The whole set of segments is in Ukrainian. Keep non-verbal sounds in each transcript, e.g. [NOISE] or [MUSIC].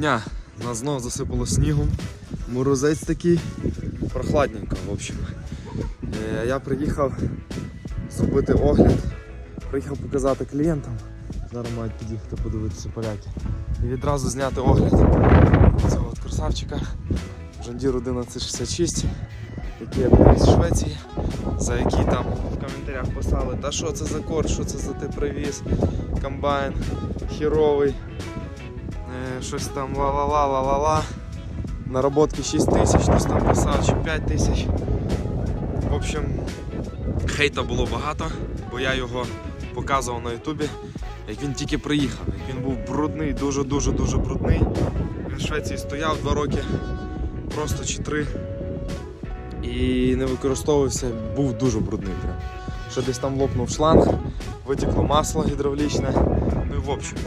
Дня! Нас знову засипало снігом. Морозець такий. Прохладненько, в общем. Е, Я приїхав зробити огляд. Приїхав показати клієнтам. Зараз мають під'їхати подивитися поляки. І відразу зняти огляд цього от красавчика. Джондір 1166, який я привіз з Швеції, за який там в коментарях писали, та що це за корд, що це за ти привіз, комбайн, хіровий. Щось там ла-ла-ла, ла-ла-ла. Наработки 6 тисяч, хтось там писав, чи 5 тисяч. В общем, хейта було багато, бо я його показував на Ютубі, як він тільки приїхав. Як він був брудний, дуже-дуже дуже брудний. Він в Швеції стояв 2 роки, просто чи 3. І не використовувався, був дуже брудний. Прям. Що десь там лопнув шланг, витекло масло гідравлічне. Ну і в общем.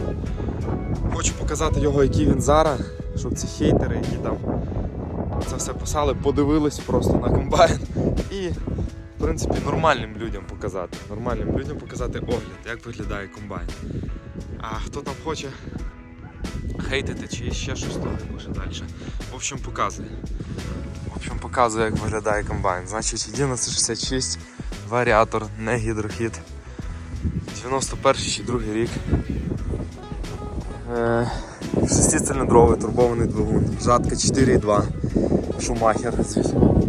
Хочу показати його, який він зараз, щоб ці хейтери, які там це все писали, подивились просто на комбайн і, в принципі, нормальним людям показати. Нормальним людям показати огляд, як виглядає комбайн. А хто там хоче хейтити чи ще щось, то може далі. В общем, показує. В общем, показує, як виглядає комбайн. Значить, 1166 варіатор, не гідрохід. 91 чи 2 рік. Е, Шестициліндровий турбований двигун. Жатка 4,2. Шумахер.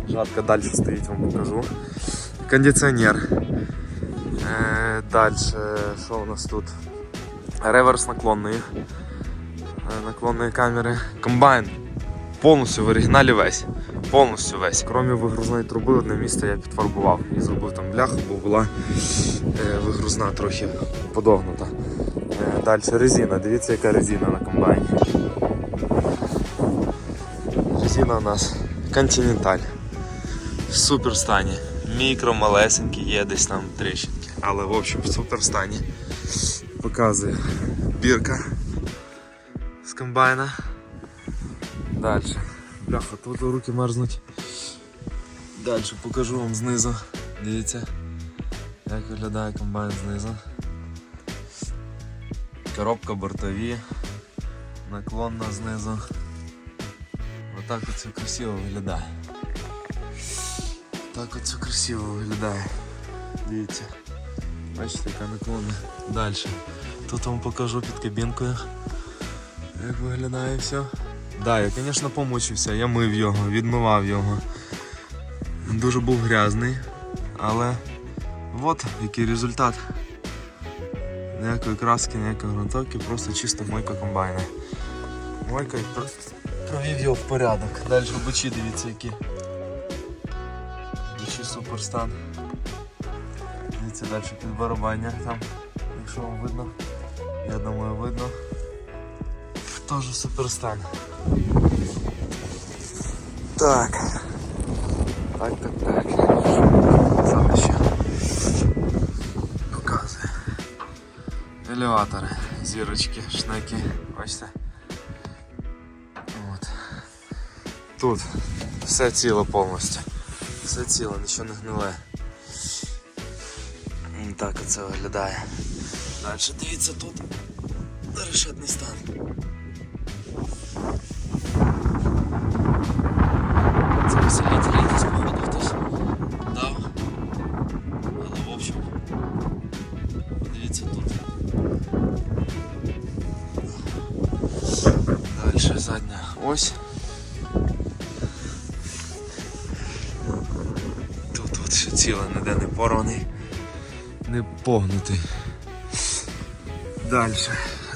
Жатка далі стоїть, вам покажу. Кондиціонер. Е, далі, що у нас тут? Реверс наклонний. Е, наклонної камери. Комбайн. Повністю в оригіналі весь. Повністю весь. Крім вигрузної труби, одне місце я підфарбував і зробив там бляху, бо була вигрузна трохи подогнута. Е, Далі резина. Дивіться, яка резина на комбайні. Резина у нас Continental. В супер стані. Мікро, малесенькі, є десь там тріщинки. Але в общем в супер стані. Показує бірка з комбайна. Далі. Бляха, тут руки мерзнуть. Далі покажу вам знизу. Дивіться, як виглядає комбайн знизу. Коробка бортові, наклонна знизу. Отак от це красиво виглядає. Так от це красиво виглядає. Дивіться. Бачите, яка наклонна. Далі. Тут вам покажу під кабінкою. Як виглядає все. Да, я, звісно, помучився, я мив його, відмивав його. Дуже був грязний, але от який результат. Ніякої краски, ніякої грунтовки, просто чисто мойка комбайна. Мойка і про- провів його в порядок. Далі бичі, дивіться які. Бичі суперстан. Дивіться далі під барабання там, якщо вам видно. Я думаю видно. Теж суперстан. Так. Так, так, так. Елеватори, зірочки, шнеки, бачите? От. Тут все ціло повністю. Все ціло, нічого не гниле. Так оце виглядає. Далі дивіться тут решетний стан. Задня ось. Тут от ще ціле, ніде не порваний, не погнутий. Далі,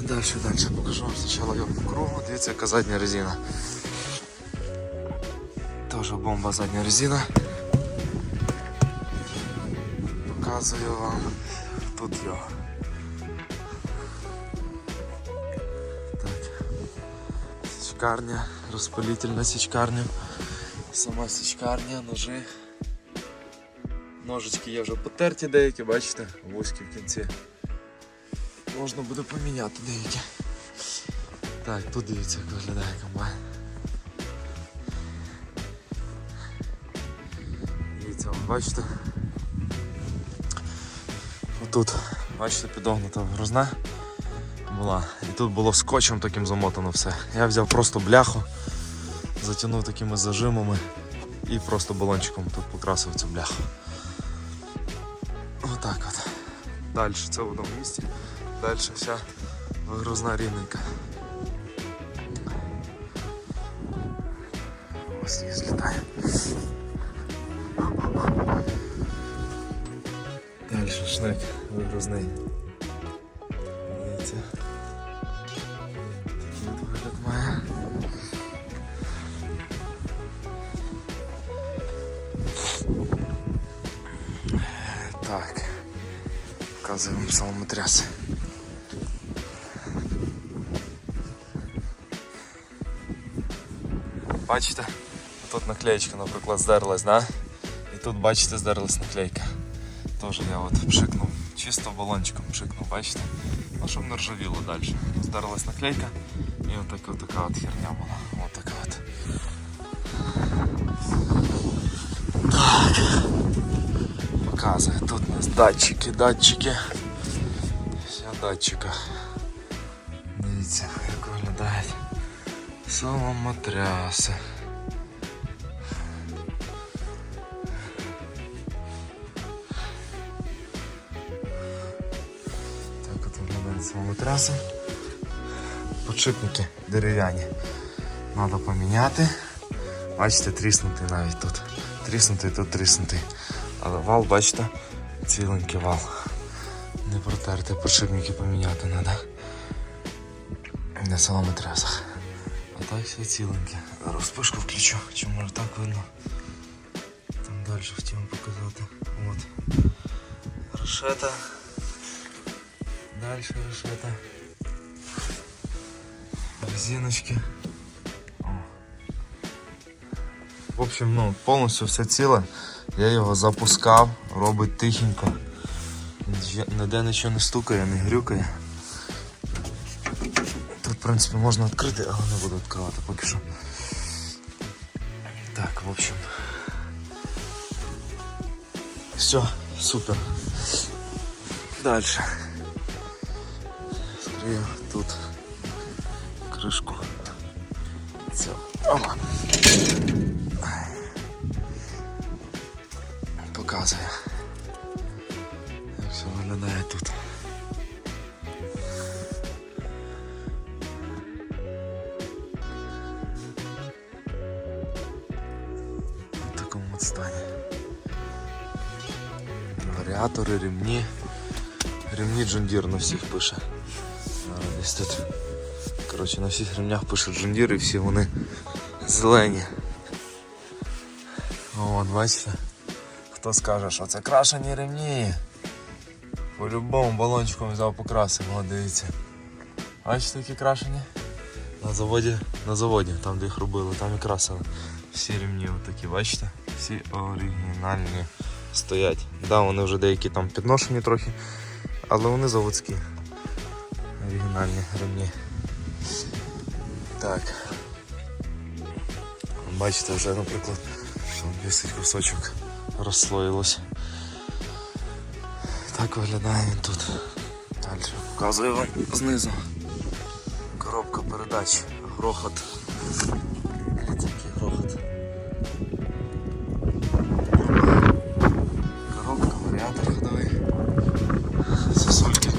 далі, далі покажу вам спочатку його по кругу. Дивіться, яка задня резина. Тоже бомба задня резина. Показую вам тут його. Січкарня, розпалительна січкарня. Сама січкарня, ножи. Ножички є вже потерті деякі, бачите, вузькі в кінці. Можна буде поміняти деякі. Так, тут дивіться, як виглядає комбайн. Дивіться, бачите? Отут, бачите, підогнута грузна. Була. І тут було скотчем таким замотано все. Я взяв просто бляху, затягнув такими зажимами і просто балончиком тут покрасив цю бляху. Отак от. Далі це в одному місці. Далі вся вигрузна рівненька. Ось не злітає. Далі шнек вигрузний. Так. Показуємо псалмотряс. Бачите? Тут наклеечка, наприклад, здерлась, да? І тут, бачите, здерлась наклейка. Теж я от пшикнув. Чисто балончиком пшикнув, бачите? Ну, щоб не ржавіло далі. Здерлась наклейка і отак, от така от херня була. Показує. Тут у нас датчики, датчики. Все в датчиках. Дивіться, як виглядають. Соломотряси. Так от виглядають соломотряси. Подшипники дерев'яні. Треба поміняти. Бачите, тріснутий навіть тут. Тріснутий тут тріснутий. Але вал, бачите, ціленький вал. Не протертий, подшипники поміняти треба. На соломотрясах. А так все ціленьке. Розпишку включу, чи може так видно. Там далі хотів показати. От. Решета. Далі решета. Резиночки. В общем, ну, повністю все ціле. Я його запускав, робить тихенько. Ніде нічого не стукає, не грюкає. Тут, в принципі, можна відкрити, але не буду відкривати поки що. Так, в общем. Все, супер. Дальше. Скрию тут крышку. Все. Ома. Показує. Як все виглядає тут. В такому от стані. Варіатори, ремні. Ремні Джондір на всіх пише. Десь тут. Коротше, на всіх ремнях пише Джондір і всі вони зелені. От, бачите? Хто скаже, що це крашені ремні. По-любому балончиком взяв покрасив, от дивіться. Бачите, які крашені? На заводі, на заводі, там де їх робили, там і красили. Всі ремні отакі, бачите? Всі оригінальні стоять. Да, вони вже деякі там підношені трохи, але вони заводські. Оригінальні ремні. Так. Бачите, вже, наприклад, що висить кусочок розслоїлось. Так виглядає він тут. Далі показую вам знизу. Коробка передач, грохот. Дивіться, який грохот. Коробка, варіатор ходовий. Сосульки.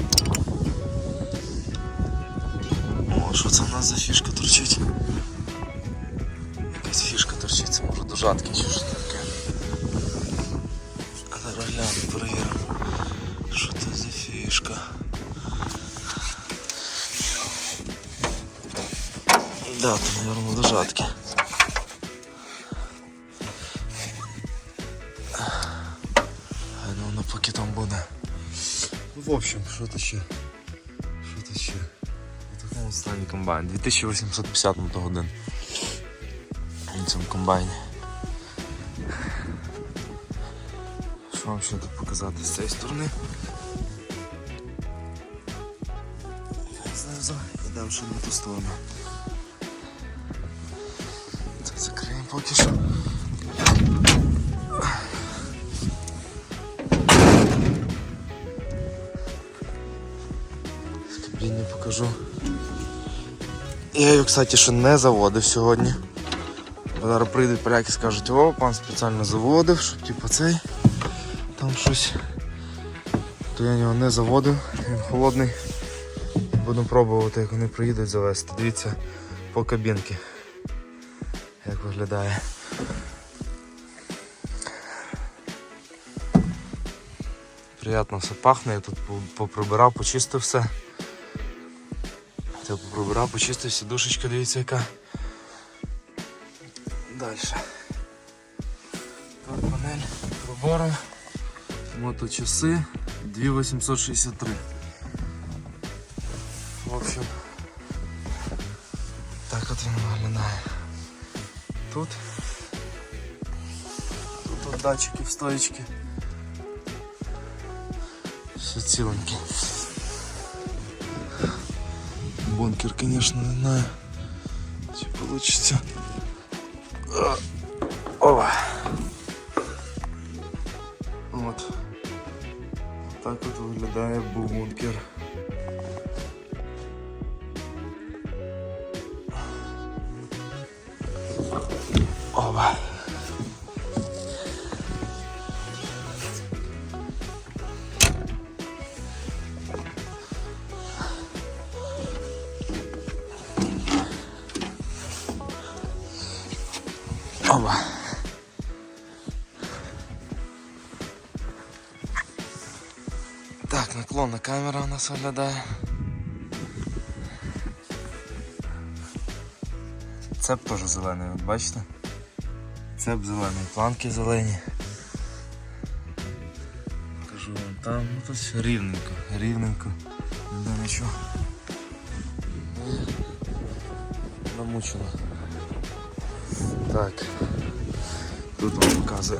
О, що це в нас за фішка торчить? Якась фішка торчить, це може дожатки чи що Да, це, мабуть, дожатки. Хай ну поки там буде. Ну, в общем, що то ще? Що то ще? У такому стані комбайн. 2850 мотогодин. На цьому комбайні. Що вам ще тут показати з цієї сторони? Знизу йдемо ще на ту сторону. Поки що. управління покажу. Я його, кстати, ще не заводив сьогодні. Зараз прийдуть поляки і скажуть, о, пан спеціально заводив, щоб типу цей там щось. То я його не заводив, він холодний. Буду пробувати, як вони приїдуть завести. Дивіться по кабінки. Виглядає. Приятно все пахне, я тут по- поприбирав, почистив все. Це поприбирав, почистив, сідушечка, дивіться яка. Далі. Тут панель прибору. Моточаси 2863. В общем, так от він виглядає. Тут. Тут от датчики, стоечки. Все ціленьке. Бункер, конечно, не знаю, чи получится. Ова. Ова. Так, наклонна камера у нас виглядає. Цеп теж зелений, от бачите? Цеп зелений, планки зелені. Кажу вам там, ну тут рівненько, рівненько. Ніде нічого. Намучено. Так. Тут вам показує.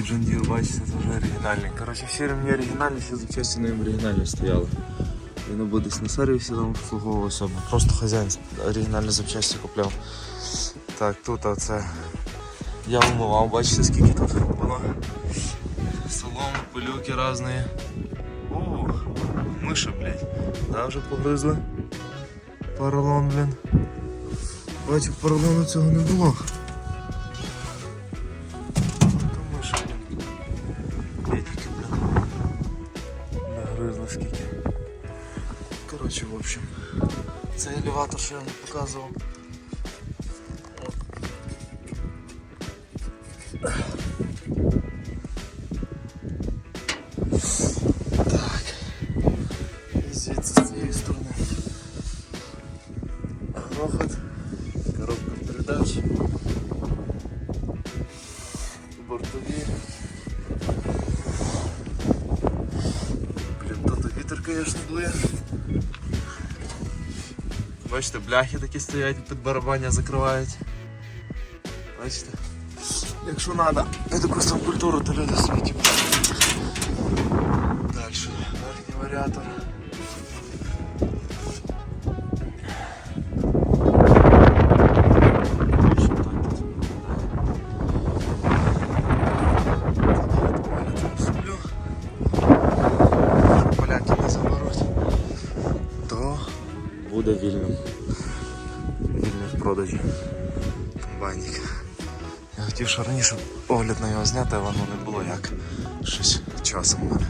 Мішки John Deere, бачите, це вже оригінальні. Коротше, всі ремні оригінальні, всі запчасті на ньому оригінальні стояли. Він або десь на сервісі там обслуговувався, або просто хазяїн оригінальні запчасті купляв. Так, тут оце я умивав, бачите скільки тут було. Соломи, пилюки різні. Ух, миші, блядь. Да, вже погризли. Поролон, блін. Бачу, поролону цього не було. що я вам показував. Так. І звідси з цієї сторони. Грохот, коробка передач, бортові. Блін, тут вітер, звісно, дує. Бачите, бляхи такі стоять, під барабання закривають. Бачите? Якщо треба, якусь там культуру, то люди собі типу. Далі, верхній варіатор. хотів, що раніше огляд на його зняти, воно не було як щось часом в мене.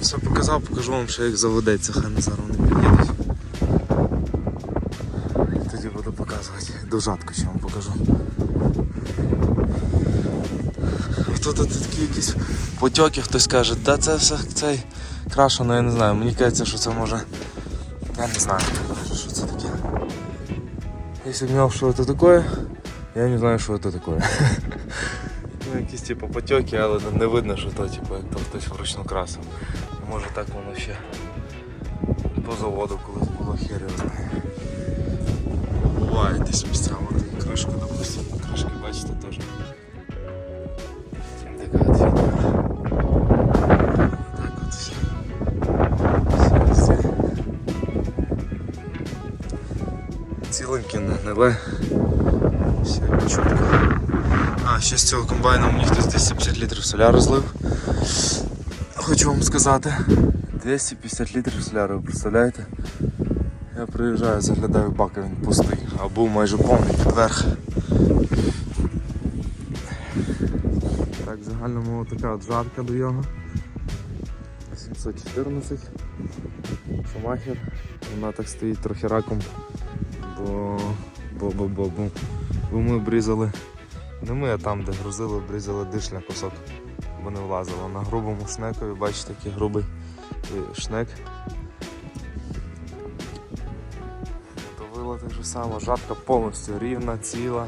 Все показав, покажу вам, що як заведеться, хай на зараз не показувати. Дужатку ще вам покажу. Тут, тут такі якісь потьоки, хтось каже, да це все цей крашено, я не знаю. Мені кажеться, що це може. Я не знаю, що це таке. Якщо б знав, що це таке, я не знаю, що це таке. [LAUGHS] Ну, якісь типу потьоки, але не видно, що то, типу, як то хтось вручну красив. Може так воно ще по заводу колись було хер Буває десь місцями от кришка, допустим. Кришки бачите теж. Така от фігня. Так от все. Все, все. Ціленькі не гниле. Все чітко. А, ще з цього комбайну мені хтось 250 літрів соля розлив. Хочу вам сказати. 250 літрів соляру, представляєте? Приїжджаю, заглядаю в він пустий, а був майже повний під верх. Так, в загальному така от жарка до його. 714. Шумахер. Вона так стоїть трохи раком, бо, бо, бо, бо, бо, бо ми обрізали. Не ми, а там, де грузили, обрізали дишля кусок, бо не влазило. На грубому шнекові, бачите, який грубий шнек. Так же само, жатка повністю рівна, ціла,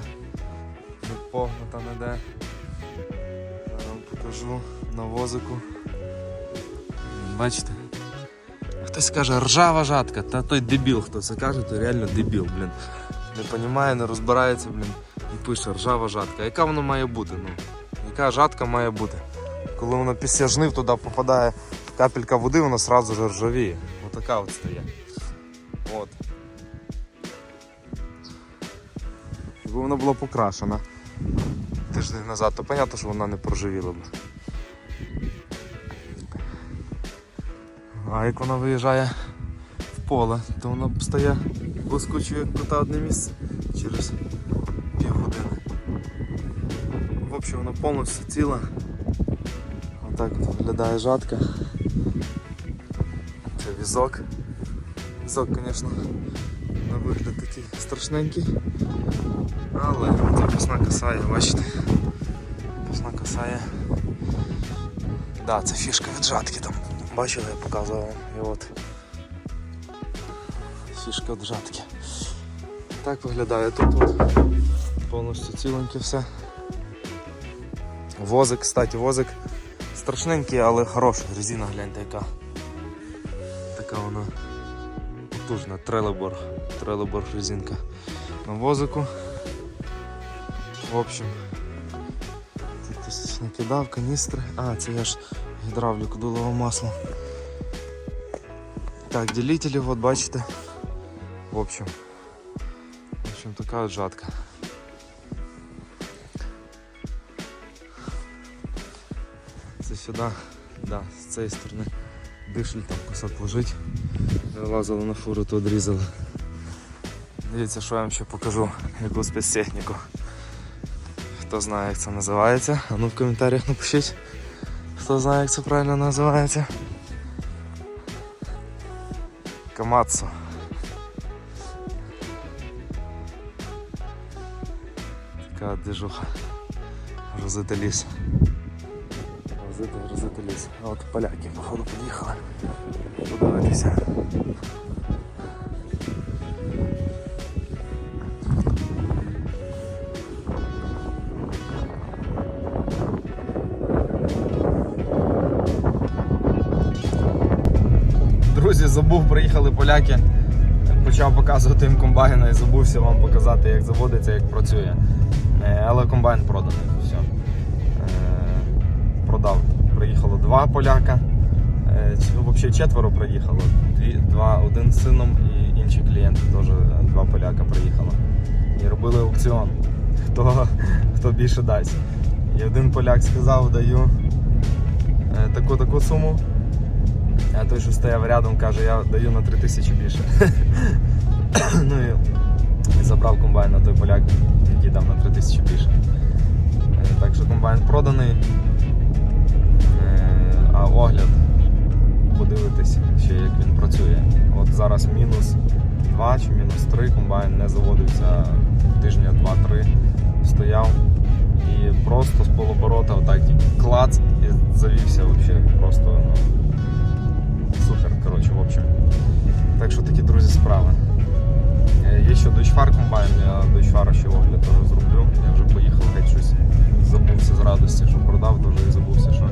не погнута ніде. Зараз вам покажу на возику. Бачите? Хтось каже ржава жатка, та той дебіл, хто це каже, то реально дебіл, блін. Не розуміє, не розбирається, блін, і пише ржава жатка. Яка вона має бути? Ну, яка жатка має бути? Коли вона після жнив туди попадає капелька води, вона одразу ржавіє. Отака от стає. От. Якби вона була покрашена тиждень назад, то зрозуміло, що вона не проживіла б. А як вона виїжджає в поле, то вона стає блискучою як крута одне місце через півгодини. В общем, вона повністю ціла. Отак от виглядає жатка. Це візок. Візок, звісно, на вигляд такий страшненький. Але запасна касає, бачите? Запасна касає. Да, це фішка від жатки там. Бачили, я показував. І от. Фішка від жатки. Так виглядає тут от. Повністю ціленьке все. Возик, кстати, возик страшненький, але хороший. Резина гляньте яка. Така вона потужна. Трелеборг. Трелеборг резинка. На возику. В общем. Хтось накидав каністри. А, це я ж гідравліку дулове масло. Так, делителі, от бачите. В общем. В общем, така от жатка. Це сюди, да, з цієї сторони дишель там кусок лежить. Вилазили на фуру, то відрізали. Дивіться, що я вам ще покажу, яку спецтехніку. Хто знає, як це називається, а ну в коментарях напишіть, хто знає, як це правильно називається. Камацу. Така от движуха. Грузити ліс. А от поляки, походу, під'їхали. Подивитися. Друзі, забув, приїхали поляки. Почав показувати їм комбайна і забувся вам показати, як заводиться, як працює. Е, Але комбайн проданий. Все. Е. Приїхало два поляка. Е, ну, Взагалі четверо приїхало. Дві, два, один з сином і інші клієнти теж е, два поляка приїхало. І робили аукціон. Хто, хто більше дасть. І один поляк сказав, даю е, таку таку суму. А той, що стояв рядом, каже, я даю на 3 тисячі більше. [COUGHS] ну і, забрав комбайн на той поляк, який дав на 3 тисячі більше. Е, Так що комбайн проданий. Е, А огляд якраз мінус 2 чи мінус 3 комбайн не заводився тижня 2-3 стояв. І просто з полоборота отак клац і завівся взагалі. Просто ну, супер, коротше, в общем. Так що такі друзі справи. Е, Є ще дочфар комбайн, я дочфара ще огляд теж зроблю. Я вже поїхав, геть щось забувся з радості, що продав, дуже і забувся, що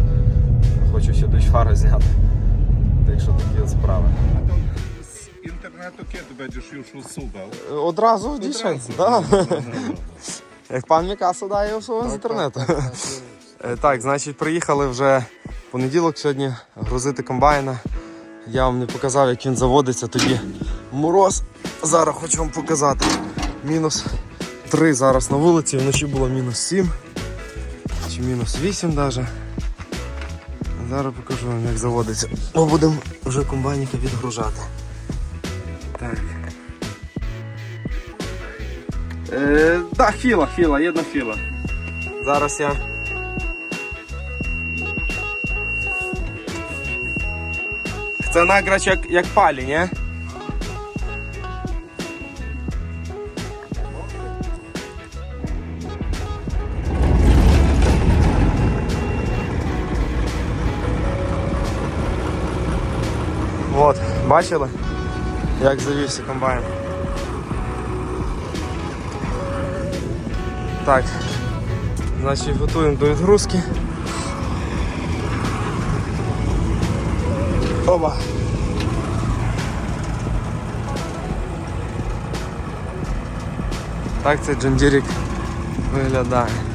хочу ще дочфара зняти. Так що такі от справи. Kiedy będziesz już usuwał? Одразу дійшов, так. Як пан Мікасо дає усього з інтернету. Е, Так, значить, приїхали вже понеділок сьогодні грузити комбайна. Я вам не показав, як він заводиться тоді. Мороз. Зараз хочу вам показати. Мінус 3 зараз на вулиці, вночі було мінус 7 чи мінус 8 навіть. Зараз покажу вам, як заводиться. Ми будемо вже комбайника відгружати. Так. Е, да, філа, філа, єдна філа. Зараз я. Це награч як, як палі, ні? Бачили, як завівся комбайн. Так, значить готуємо до відгрузки. Оба. Так цей джандірік виглядає.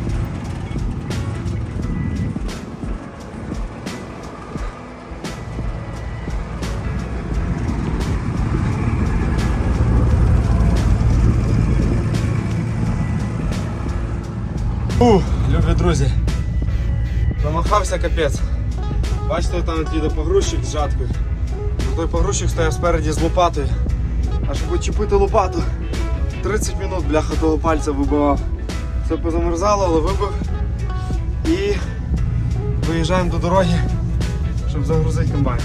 Друзі. Намахався капець. Бачите, там їде погрузчик з жаткою. Той погрузчик стояв спереді з лопатою. А щоб відчепити лопату, 30 минут бляха того пальця вибивав. Все позамерзало, але вибив. І виїжджаємо до дороги, щоб загрузити комбайн.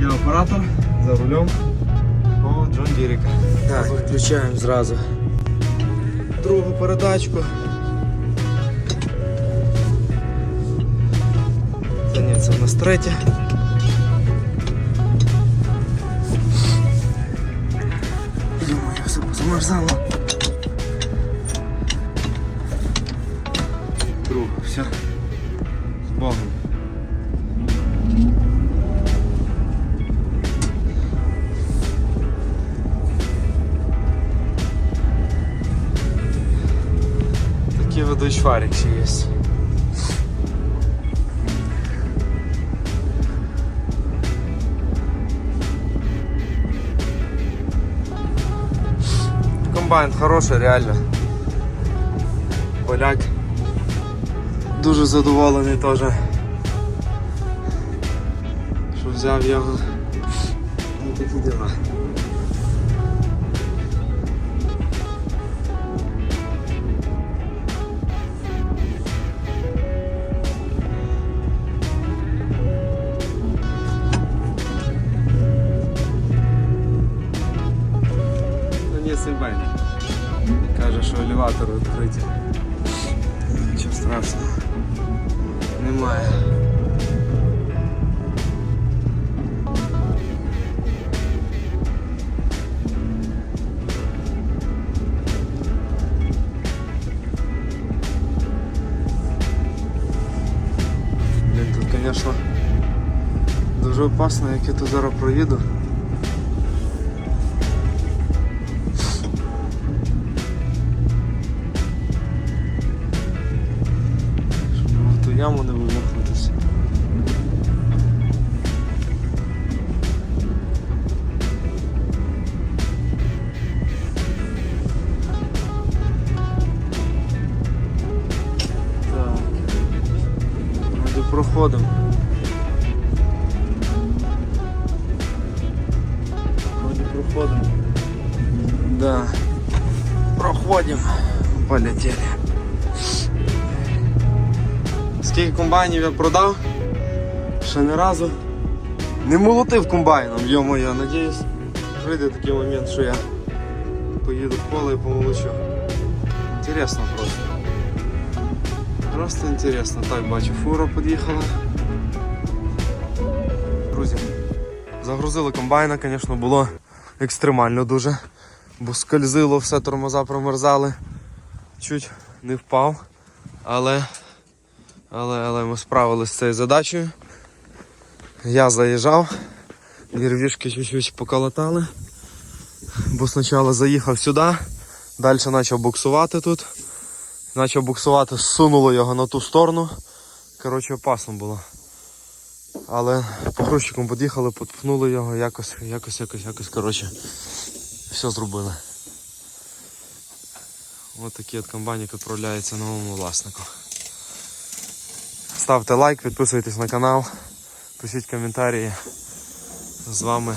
Я оператор за рулем по Джон Діріка. Так, включаємо зразу другу передачку. Це в нас третя. Думаю, все позамерзало. Друга, все. З Богом. Такий водочварик ще є. Комбайн хороший, реально. Поляк. Дуже задоволений теж. Що взяв його. Ну такі діла. Страшного. Немає. Тут, звісно, дуже опасно, як я тут зараз проїду. Вроде проходимо. Да. Проходим. Полетели. Скільки комбайнів я продав? Ще не разу. Не молотив комбайном, йому я надіюсь. прийде такий момент, що я поїду в поле і помолочу. Інтересно просто. Просто інтересно. Так, бачу, фура під'їхала. Друзі, загрузили комбайна, звісно, було екстремально дуже. Бо скользило, все тормоза промерзали. Чуть не впав. Але, але, але ми справилися з цією задачею. Я заїжджав, нервішки чуть-чуть поколотали. Бо спочатку заїхав сюди, далі почав буксувати тут. Почав буксувати, сунуло його на ту сторону. Коротше, опасно було. Але погрузчиком під'їхали, підпхнули його, якось, якось, якось, якось, коротше, все зробили. Ось такий от комбайник відправляється новому власнику. Ставте лайк, підписуйтесь на канал, пишіть коментарі. З вами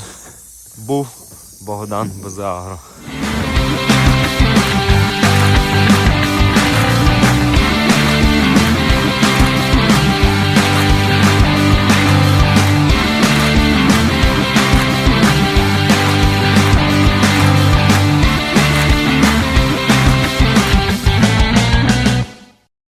був Богдан Безагро.